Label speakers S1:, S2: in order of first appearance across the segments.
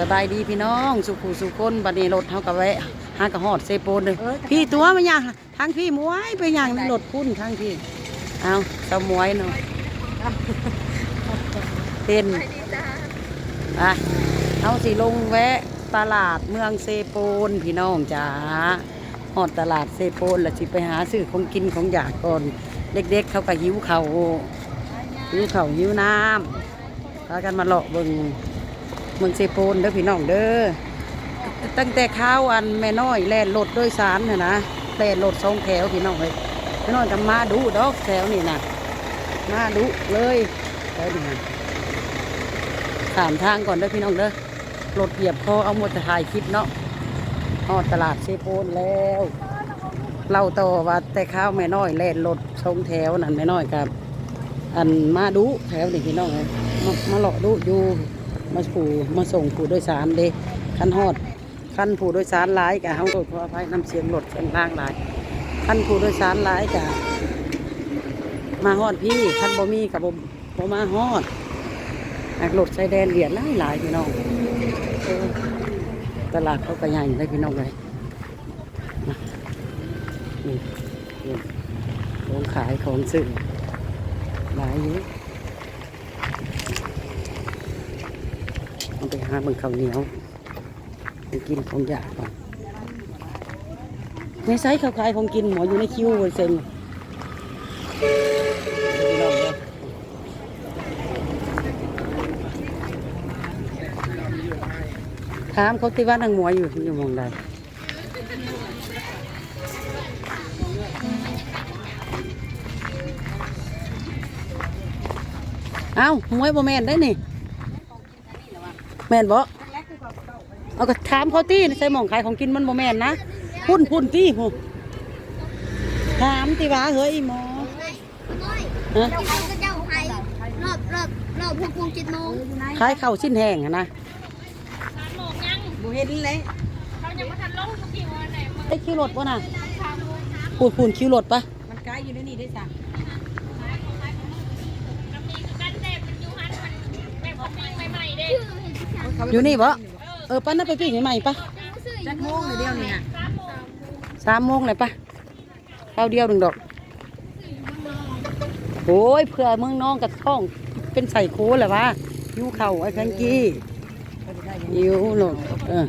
S1: สบายดีพี่น้อง สุขุสุคนบัดนี้รถเฮากับแวะหากระหอดเซโปนเลยพี่ตัวมันยังทางพี่มวยไปยังในรถพุ่นทางพี่เอาสมวยเนาะเป็นอะเอาสิลงแวะตลาดเมืองเซโปนพี่น้องจ๋าหอดตลาดเซโปนแล้วสิไปหาซื้อของกินของอยากก่อนเด็กๆเขาก็หิวเขาวหิวเขาวหิวน้ำพากันมาเลาะเบิ่ง เมืองเซโปนเด้อพี่น้องเด้อตั้งแต่ข้าวอันแม่น้อยแล่นรถโดยสารน่ะนะแล่นรถสองแถวพี่น้องเลยแม่น้อยทำมาดูดอกแถวนี่นะมาดูเลยแถวนี่นะสามทางก่อนเด้อพี่น้องเด้อรถเหยียบคอเอาหมดจะถ่ายคลิปเนาะฮอดตลาดเซโปนแล้วเล่าต่อว่าแต่ข้าวแม่น้อยแล่นรถสองแถวนั่นแม่น้อยครับอันมาดูแถวนี่พี่น้องเลยมามาเลาะดูอยู่ มาผูมาส่งผู้โดยสารเด้คันฮอดคันผู้โดยสารหลายกะเฮาก็ขออภัยน้ำเสียงรถเสียงทางหลายคันผู้โดยสารหลายกะมาฮอดพี่คันบ่มีกับบ่บ่มาฮอดนักรถชายแดนเหรียญหลายหลายพี่น้องตลาดเขาก็ใหญ่เลยพี่น้องเลยนี่นี่ของขายของซื้อหลายอยู่เอา ไปหาเบิ่งข้าวเหนียวไปกินของยากก่อนในไซส์เขาขายของกินหมออยู่ในคิวเซ็งพี่น้องเด้อถามเขาที่ว่านางหมวยอยู่อยู่มองใดเอ้าหมวยบ่แม่นได้นี่ แม่นบ่เอาก็ถามเขาตี้ใส่หมองขายของกินมันบ่แม่นนะพุ่นพุ่นตี้หูถามติว่าเฮ้ยหมอฮะ
S2: เจ้าใครก็เจ้าใครรอบรอบรอบหกโมงเจ็ดโมง
S1: ขายข้าวชิ้นแห้งอะนะ
S3: บูเห็นเลย
S1: ไอ้คิวรถป่ะน่ะพูดพูนคิวรถปะ
S3: มันใกล้อยู่ในนี่ได้สั่ง
S1: อยู่นี่บ่เออป้าน่าไปปิ้งใหม่ๆปะ
S3: จักโมงเลยเดียวนี่น่ะ
S1: สามโมงเลยปะข้าวเดียวหนึ่งดอกโอ้ยเผื่อเมืองน้องกับท้องเป็นใส่โค้แหละวะยูเข่าไอ้แฟงกี้ยิวหลดเออ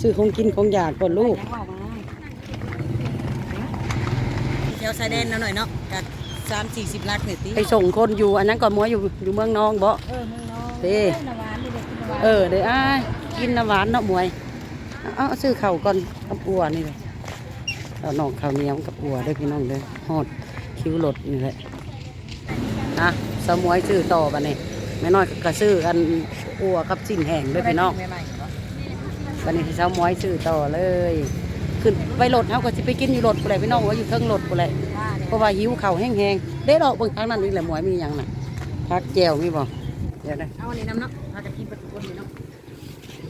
S1: ซื้อของกินของอยากก่อนลูก
S3: เที่ยวชายแดนแล้วหน่อยเนาะกับสามสี่สิบลักเนี่ยตี
S1: ไปส่งคนอยู่อันนั้นก่อนมัวอยู่อยู่เมืองน้องบ่
S3: เออมึงเนาะ
S1: เด้
S3: น้ำหวานนี่เด็
S1: เออเดี๋ยวอ้ายกินน้ำหวานเนาะมวยเอาเอซื้อเข่าวก่อนกับอัวนี่เลยเอาน้องข้าวเหนียวกับอัวเด้พี่น้องเด้อฮอดคิ้วรถนี่แหละอะสมวยซื้อต่อบัดนี้แม่น้อยก็ซื้ออันอัวกับสิ้นแห้งด้อพี่น้อง
S3: ใหม่ๆเนาะ
S1: บัดนี้สมวยซื้อต่อเลยขึ้นไปรถเฮาก็สิไปกินอยู่รถกูแหละพี่น้องว่าอยู่เทิงรถกูแหละ
S3: ว่าเนี่ย
S1: เพราะว่าหิวข้าวแห้งๆเด้ดอกเบิ่งทางนั้นนี่แหละหมวยมีหยังน่ะพักแก้วมีบ่เดี๋ยวนะ
S3: เอาอันนี้น้ำเนาะ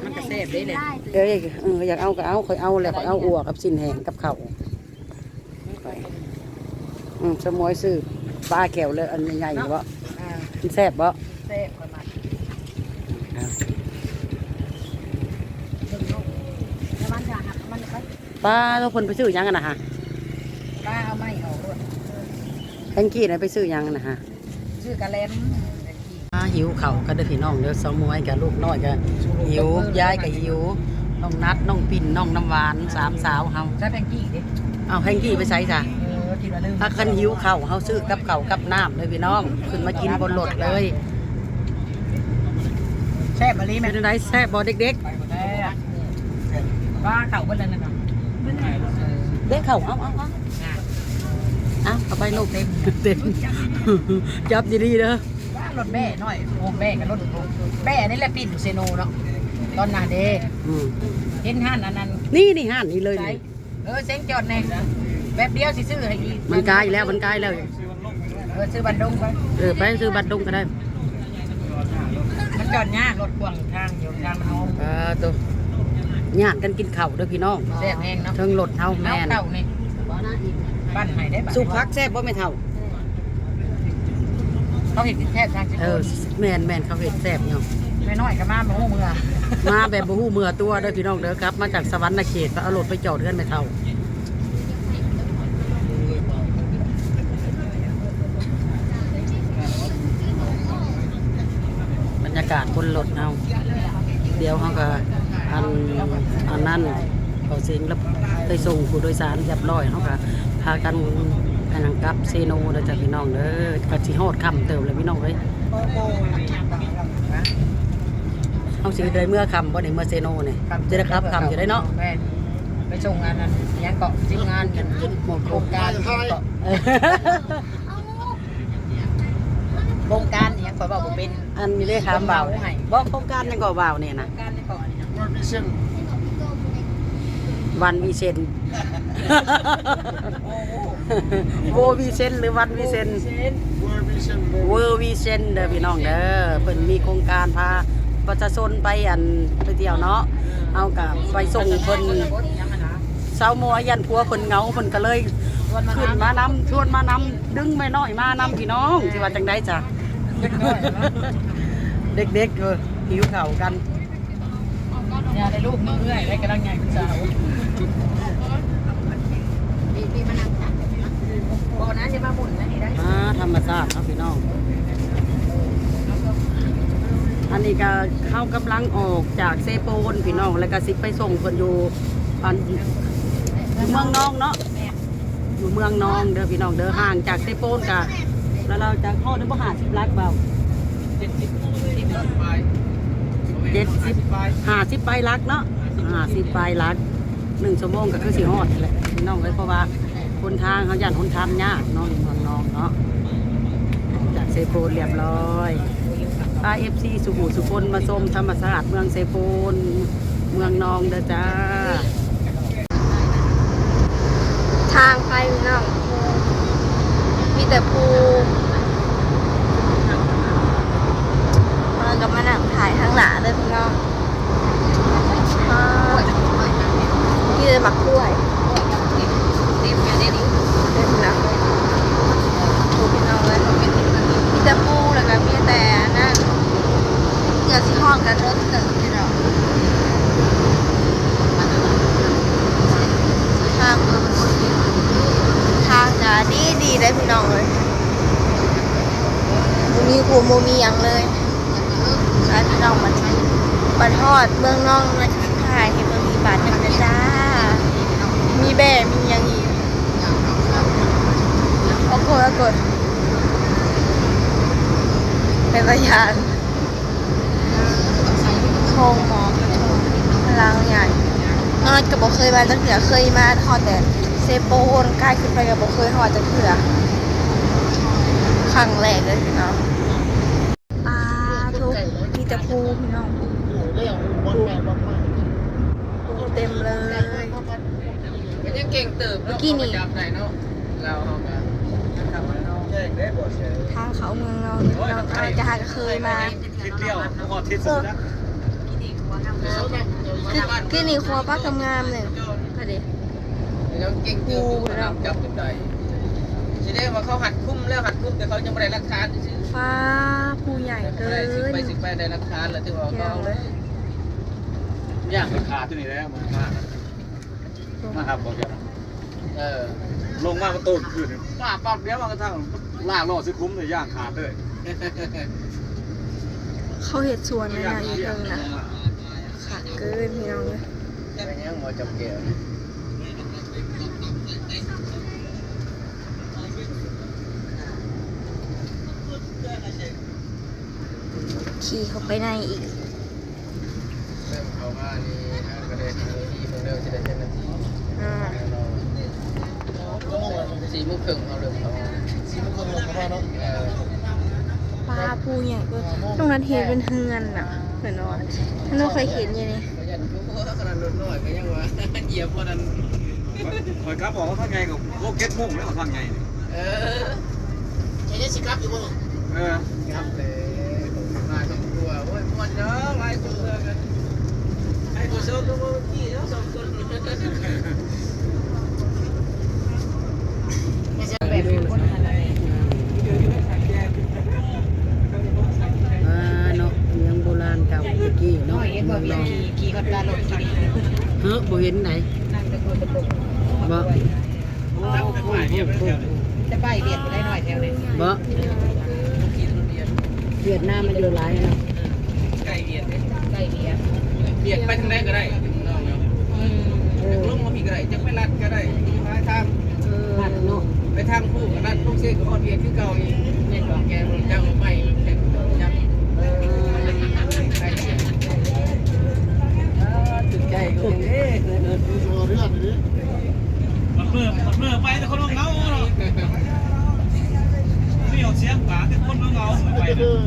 S3: มันก็แซ่บได้เลย
S1: เอ้ยเอออยากเอาก็เอาค่อยเอาแล้วค่อยเอาอัวกับสิ้นแห้งกับข้าวไปอืมสมวยซื้อปลาแก้วเลยอันใหญ่ๆบ่
S3: อ่า
S1: มันแซ่บบ่
S3: แซ่บกว่ามันเบิ่งเนาะแล้วมันจะหักมันไป
S1: ปลาเราเพิ่นไปซื้อหยังกันนะฮะ
S3: ป้าเอาไม้ออกด้วย
S1: แองกี้น่ะไปซื้อหยังกันนะฮะ
S3: ชื่อกระเลม
S1: ปลา หิวข้าวก็เด้อพี่น้องเด้อสมวยกับลูกน้อยก็หิวยายก็หิวน้องนัดน้องปิ่นน้องน้ำหวานสามสาวเฮา
S3: ใช้แป้งกี้ดิ
S1: เอาแองกี้ไปใส่จ้ะ
S3: เออคิดว่าลืม
S1: ถ้าคันหิวข้าวเฮาซื้อกับข้าวกับน้ำเลยพี่น้องขึ้นมากินบนรถเลย
S3: แซ่บมะลิแม่
S1: เป็นไรแซ่บบ่เด็ก
S3: แซ่บว่าเข่าเบิ้ลแล้วนะเนาะ
S1: ๆเด็กข้าวเอาเอาเอาเอาเอาไปลูกเต็มเต็มจับดีๆเด้อ
S3: ว่า รถแม่หน่อยโอ้แม่กับรถแม่นี่แหละปิ่นเซโนเนาะตอนหนาเด
S1: อืม
S3: เห็นห้านอันนั้น
S1: นี่นี่ห้านนี่เลย
S3: ใช่
S1: นี่
S3: เออเซ็งจอดแน่แป๊บเดียวสิซื้อให้อี
S1: มันกลายแล้วมันกลายแล้ว
S3: เออซื้อบันดงไป
S1: เออไปซื้อบัตรดงก็ได้
S3: มันจอดยากรถกวางทางอยู่ทางมันโฮม
S1: เออตัวญาติกันกินข้าวเด้อพี่น้อง
S3: แซ่บแห้งเนาะ
S1: เทิงรถเฮา
S3: เอา
S1: แม่น
S3: เต่านี่ปั้นให้ได้
S1: สุพักแซ่บบ่ไม่เท่า
S3: เขาเห็นแทบทางสิ
S1: เออแม่นแม่นเขาเฮ็ดแซ่บเนาะ
S3: ไม่น้อยก็มาโม่เมื่อ
S1: มาแบบบ่ฮู้เมื่อตัวเด้อพี่น้องเด้อครับ มาจากสวรรค์เขตก็เอารถไปจอดเฮือนไม่เท่าบรรยากาศบนรถเอาเดี๋ยวเขาก็อันอันนั้นเขาเสียงแล้วไปส่งผู้โดยสารเรียบร้อยเขาก็พากันอั นนั้นกลับเซโนเด้อจ้ะพี่น้องเด้อกะสิฮอดค่ำเติมเลยพี่น้องเอ้ยเอาสิได้เมื่อค่ำบ่ได้เมื่อเซโนนี่จะได้ครับค่ำจะได้เนาะ
S4: แม่ไปส่งงานนั้นยังเกาะทีมงานกันหมดโครงการเกาะ
S1: เออ
S4: โครงการอิหยังข่อยบอกบ่เป็น
S1: อันมีเลขามเบาบ่โครงการยังก่อเบาเนี่ยนะ
S4: โครงการในเกาะนี่นะ
S1: วันวีเซนโววีเซนหรือวันวีเซนเวอร์วีเซนเด้อพี่น้องเด้อเพิ่นมีโครงการพาประชาชนไปอันไปเที่ยวเนาะเอากับไปส่งเพิ่นเช้ามัวยันพัวเพิ่นเงาเพิ่นก็เลยขึ้นมานำชวนมานำดึงแม่น้อยมานำพี่น้องสิว่าจังไดจ้ะเด็กๆเออหิวข้าวกัน
S4: เนี่ยได้ลูกมีเมื่อยได้กำลังใหญ่สาว มีมีมานั่งบ่นะจะมาหมุนนะนี่ได้
S1: อ่าธรรมชาติเนาะพี่น้อง อันนี้ก็เข้ากำลังออกจากเซโปนพี่น้อง แล้วก็สิไปส่งเพิ่นอยู่อันอยู่เมืองนองเนาะ อยู่เมืองนองเด้อพี่น้องเด้อห่างจากเซโปนกะแล้วเราจะเข้าได้บ่หาสิบลักเปล่าเจ็ดสิบห้าสิบไปลักเนาะห้าสิบไปลัก หนึ่งชั่วโมงก็คือสิฮอดแหละพี่น้องเลยเพราะว่าคนทางเขาย่านคนทางยากเนาะอยู่เมืองนองเนาะจากเซโปนเรียบร้อย RFC สุขุสุคนมาชมธรรมศาสตร์เมืองเซโปนเมืองนองเด้อจ้า
S5: ทางไปพี่น้องมีแต่ภูมันก็มานั่งถ่ายข้างหน้าเลยพี่น้อง อ่ามีแต่หมักกล้วยเต็มนะภูพี่น้องเลยมีแต่ภูแล้วก็มีแต่นั่นเดี๋ยวสิห้องกันรถตึกพี่น้องทางทางจะดีดีเลยพี่น้องเลยบ่มีครูโมมีหยังเลยสายพี่น้องมันบันทอดเมืองน้องและสุดท้ายให้เมืองมีบาทกันนะจ้า มีแบ่มีหยังอีกโอเคโอเค เป็นพยานโชงหมอกระทงพลังใหญ่นอนกับบอกเคยมาตั้งแต่เคยมาทอดแต่เซโปนใกล้ขึ้นไปกับบอกเคยทอดแต่เถื่อครั้งแรกเลยพี่น้องปลาทุกมีแต่ภูพี่น้องภูเต็มเลย
S4: มันยังเก่งเติบ
S5: เมื่อกี้นี่
S4: จับได้เนาะเรา ทา
S5: งเขาเมืองเราเนี่ยพี่น้องอาจจะหาก็เคยมา
S6: ทิศเดียวพอทิศสุดนะ
S5: คือคือนี่ครัวป้ากำงามเลยค่ะเด็
S4: แล้วเก่งเติบเขานำจับจนได้สิได้ว่าเขาหัดคุ้มแล้วหัดคุ้มแต่เขายังไม่ได้ราคาซื่อ
S5: ฟ้าภูใหญ่
S4: ๆ
S5: เกิ
S4: ได้สิบ
S5: น
S4: ไปสิบไปได้ราคาแล้วที่ว่า
S5: เยี่ย
S4: เขา
S5: มเลย
S6: ย่างราคาตัวนี้แล้วมันมากมาครับบอกแก
S4: เออ
S6: ลงมามันโตขึ้นป้าปั๊บเดี๋ยวมันก็ทั้ง ลากล่อซื้อคุ้มเลยย่างขาดเลย
S5: เขาเห็ดสวนเลยนะอีเทิงนะขาดเกินพี่น้องเลย
S4: จะเป็นยังหมอจับเกี่ยว
S5: ขี่เข้าไปในอีก
S4: เริ่มเข้ามานี่ฮะก็ได้ทีที่เพิ่งเริ่มสิได้เจ็ดนาที
S5: อ่า
S4: สี่โมงครึ่งเอาเริ่มเข้าสี่โมงครึ่งเริ่มเข้า มาเนาะเออ
S5: ปลาภูใหญ่เกินตรงนั้นเห็นเป็นเฮือนน่ะเหมือนว่าท่านเราเคยเห็นอยู่นี่
S4: ก็ยันรู้ว่าขนาดรถน้อยก็ยังว่าเหยียบคนนั้น
S6: คอยกลับบอกว่าทางไงกับโลเก็ตมุ่งแล้วทางไง
S4: เออใช่สิครับอยู่บ่
S6: เออ
S4: ครับเลยมาสองตัวโอ้ยม่วนเนาะหลายตัวกันไอ้ตัวโซ่ตัวเมื่อกี้เนาะสองตัวไม่ใช่แบบ เนคนอะไร
S1: อ่าเนาะเมืองโบราณเก่าตะกี้เนาะเมืองลอง
S4: ขี่รถตาลงขี่
S1: เฮ้อบ่เห็นไหน
S4: นั่งตะโกนตะโกน
S1: บ่
S4: ตั้งแต่ฝ่ายเดียวจะไปเบียดได้หน่อยแถวนี้
S1: บ่
S4: ขี่รถเบียด
S1: เวียดนามมันอยู่หลายเนาะ
S4: ใกล้เบียดใกล้เบียดเบียดไปทางไหนก็ได้ลงมาพี่ก็ได้จะไปลัดก็ได้ไปทาง
S1: บ้านเนาะ
S4: ทางผู้กับลัดลูกเส้นกับเบียดคือเก่าอีกเนี่ยก็แกจังไปแข่งจังใครเบียดถึงใจก็ยังเอ๊ะ
S6: มันเมื่อมันเมื่อไปแต่คนเงาเนาะไม่ออกเสียงป่าแต่คนเงาไปเออ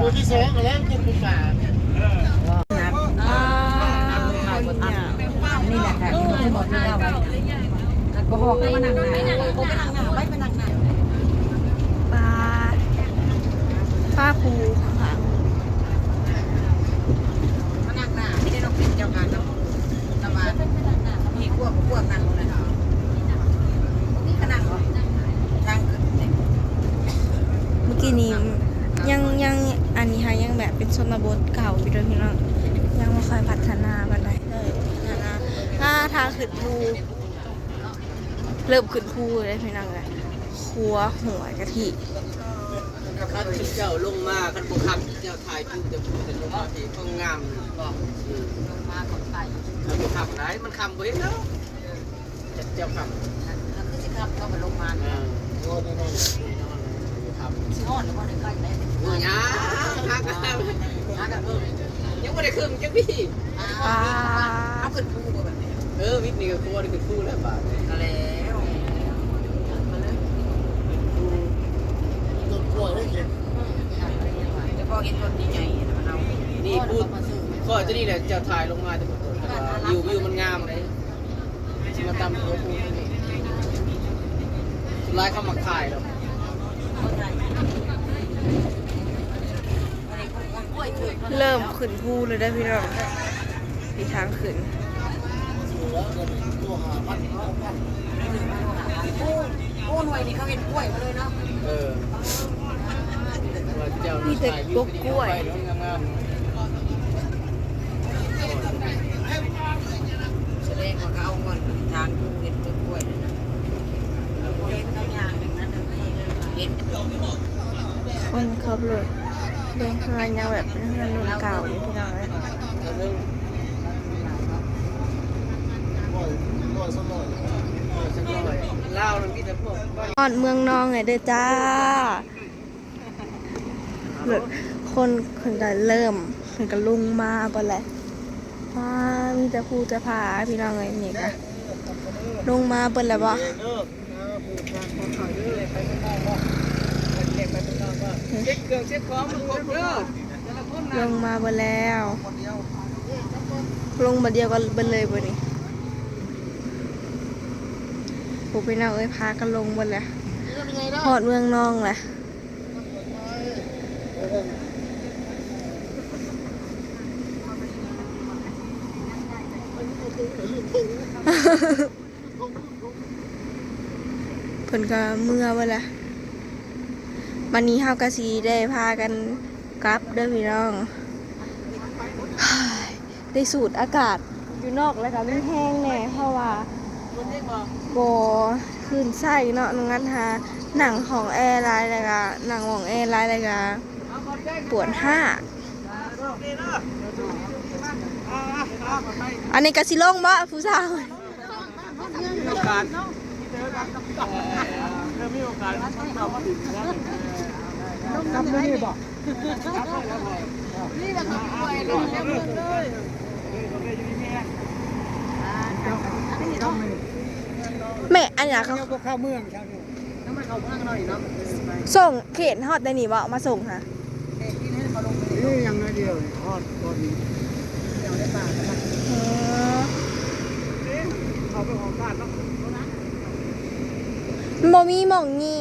S4: ตัวที่สองแล้วคุณผู้ป่า
S5: อ่า
S1: นี่แหละค่ะที่บอกที่เราไว้ ก็บอกให้มานั่งหน้าบ่ไปนั่งหน้าไว้ไปนั่งหน้า
S5: ปลาป้าปูค่ะ
S4: มานั่งหน้าไม่ได้ต้องเป็นเจ้าการต้องตะวันมีพวกพวกนั่งเลยเหรอนี่ก็นั่งเหรอทางขึ้นเนี่ย
S5: เมื่อกี้นี้ยังยังอันนี้ค่ะยังแบบเป็นชนบทเก่าอยู่ด้วยพี่น้องยังไม่ค่อยพัฒนาบันไดเลยพัฒนาถ้าทางขึ้นภูเริ่มขึ้นภูเลยพี่น้องเลยขัวหัวกะทิ
S4: คันเจ้าลงมาคันบุคับเจ้าถ่ายรูปจะพูดแต่ลงมาที่เพิ่งงามบอกลงมาของไทยคันบุคับไหนมันคำไว้แล้วเจ้าคำคือสิครับเข้าไปลงมาเนี่ยโอ้แน่ๆครับสิอ่อนหรือว่าในใกล้ไหนเมื่อยาฮักกันฮักกันเพิ่มยังไม่ได้ครึ่งจังพี่
S5: ปลา
S4: เอาขึ้นคู่แบบนี้เออวิทย์นี่ก็คู่นี่ขึ้นคู่แล้วบาทนั่นแล้วมาเลยจะพอกินต้นนี้ไงมันเอานี่พูด ก็จะนี่แหละจะถ่ายลงมาจะบอกวิววิวมันงามเลยมาตามตัวพูดนี่สุดท้ายเขามาถ่ายแล้ว
S5: เริ่มขึ้นภูเลยได้อพี่น้องมีทางขึ้น
S4: โอ้หน่วยนี่เขาเห็นกล้วยมาเลยเนาะเออ
S5: มีแต่กกกล้วย
S4: แสดงว่าเขาเอา เงินเห็นต้นกล้วยเลยนะเห็นเขาอย่างหนึ่งนั้นเห็น
S5: คนขับรถเดินทางยังแบบเป็นเพื่อนนเก่าอยู่พี่น้องเลย
S4: ต
S5: อ่อนเมืองนองไงเด้อจ้าเลิกคนคนก็เริ่มคนก็ลุงมาบ่แหละว้ามีแต่ผู้จะพาพี่น้องเลยนี่ค่ะ ลงมาเปิดแล้วบ่
S4: เช็คเครื่องมันครบเด้อแต่น
S5: แล้ว ลงมาเดียวกันเบิดเลยบ่นี่ผู้พี่น้องเอ้ยพากันลงเบิดแล้วหอดเมืองนองแหละ เพิ่นก็เมื่อเวละวันนี้เฮาก็สิได้พากันกลับเด้อพี่น้อง ได้สูดอากาศอยู่นอกแล้วก็มันแห้งแน่เพราะว่าบ่คืนไส้เนาะงั้นหาหนังของแอร์ไลน์แล้วก็หนังของแอร์ไลน์แล้วก็ปวดห้าอันนี้ก็สิลงบ่ผู้สาว
S4: โอกาส
S5: แม่อันเนี้ยเขา
S4: พวกข้าเมืองชาวนี้น้ำมันเข้าเมืองหน่อยเนาะ
S5: ส่งเขตฮอดได้นี่บ่มาส่งค่ะ
S4: นี่ยังน้อยเดียวทอดตอนนี้เดี๋ยวได้ป่า
S5: เออ
S4: เขาไปของบ้านเนาะ
S5: บ่มีหม่องงี้